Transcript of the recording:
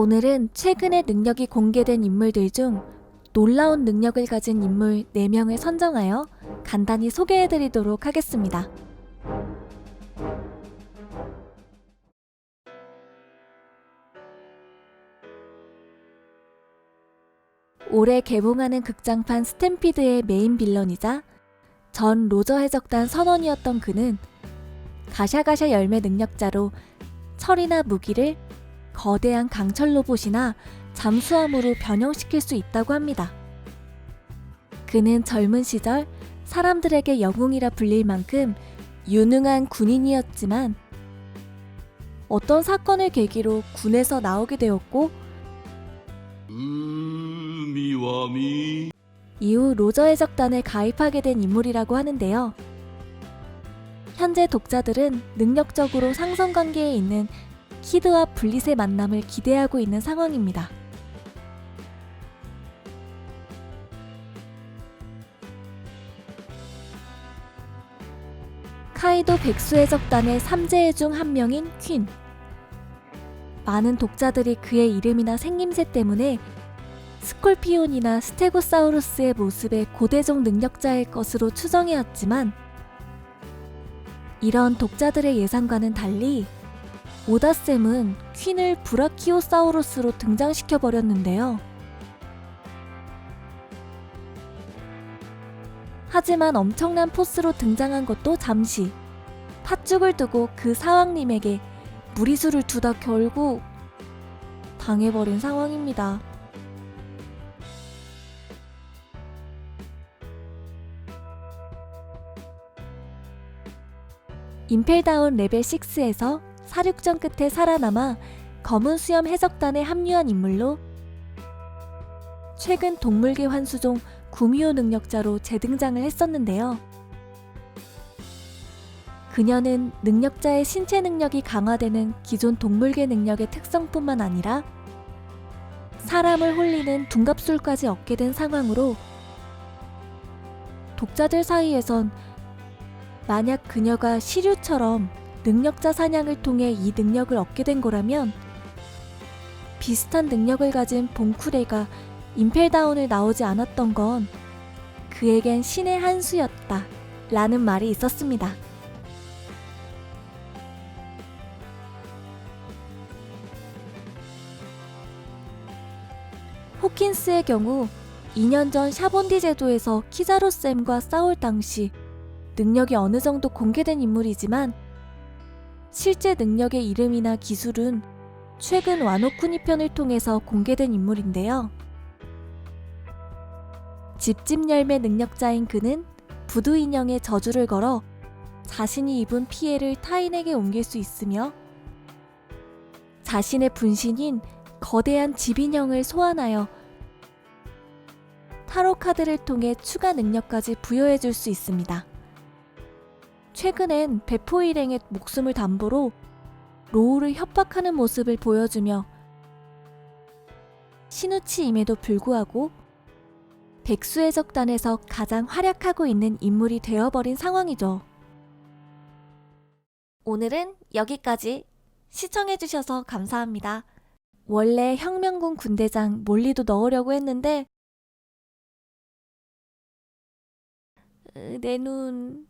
오늘은 최근에 능력이 공개된 인물들 중 놀라운 능력을 가진 인물 4명을 선정하여 간단히 소개해 드리도록 하겠습니다. 올해 개봉하는 극장판 스탬피드의 메인 빌런이자 전 로저 해적단 선원이었던 그는 가샤가샤 열매 능력자로 철이나 무기를 거대한 강철 로봇이나 잠수함으로 변형시킬 수 있다고 합니다. 그는 젊은 시절 사람들에게 영웅이라 불릴 만큼 유능한 군인이었지만 어떤 사건을 계기로 군에서 나오게 되었고 이후 로저 해적단에 가입하게 된 인물이라고 하는데요. 현재 독자들은 능력적으로 상성 관계에 있는 키드와 블릿의 만남을 기대하고 있는 상황입니다. 카이도 백수 해적단의 3제의 중한 명인 퀸. 많은 독자들이 그의 이름이나 생김새 때문에 스콜피온이나 스테고사우루스의 모습의 고대종 능력자일 것으로 추정해왔지만 이런 독자들의 예상과는 달리 오다쌤은 퀸을 브라키오사우루스로 등장시켜 버렸는데요. 하지만 엄청난 포스로 등장한 것도 잠시 팥죽을 두고 그 사왕님에게 무리수를 두다 결국 당해버린 상황입니다. 임펠다운 레벨 6에서 사륙전 끝에 살아남아 검은 수염 해적단에 합류한 인물로 최근 동물계 환수종 구미호 능력자로 재등장을 했었는데요. 그녀는 능력자의 신체 능력이 강화되는 기존 동물계 능력의 특성뿐만 아니라 사람을 홀리는 둔갑술까지 얻게 된 상황으로 독자들 사이에선 만약 그녀가 시류처럼 능력자 사냥을 통해 이 능력을 얻게 된 거라면 비슷한 능력을 가진 봉쿠레가 임펠다운을 나오지 않았던 건 그에겐 신의 한 수였다 라는 말이 있었습니다. 호킨스의 경우 2년 전 샤본디 제도에서 키자로 쌤과 싸울 당시 능력이 어느 정도 공개된 인물이지만 실제 능력의 이름이나 기술은 최근 와노쿠니 편을 통해서 공개된 인물인데요. 집집 열매 능력자인 그는 부두 인형에 저주를 걸어 자신이 입은 피해를 타인에게 옮길 수 있으며 자신의 분신인 거대한 집인형을 소환하여 타로 카드를 통해 추가 능력까지 부여해 줄 수 있습니다. 최근엔 배포 일행의 목숨을 담보로 로우를 협박하는 모습을 보여주며 신우치임에도 불구하고 백수의 적단에서 가장 활약하고 있는 인물이 되어버린 상황이죠. 오늘은 여기까지 시청해주셔서 감사합니다. 원래 혁명군 군대장 몰리도 넣으려고 했는데 내 눈...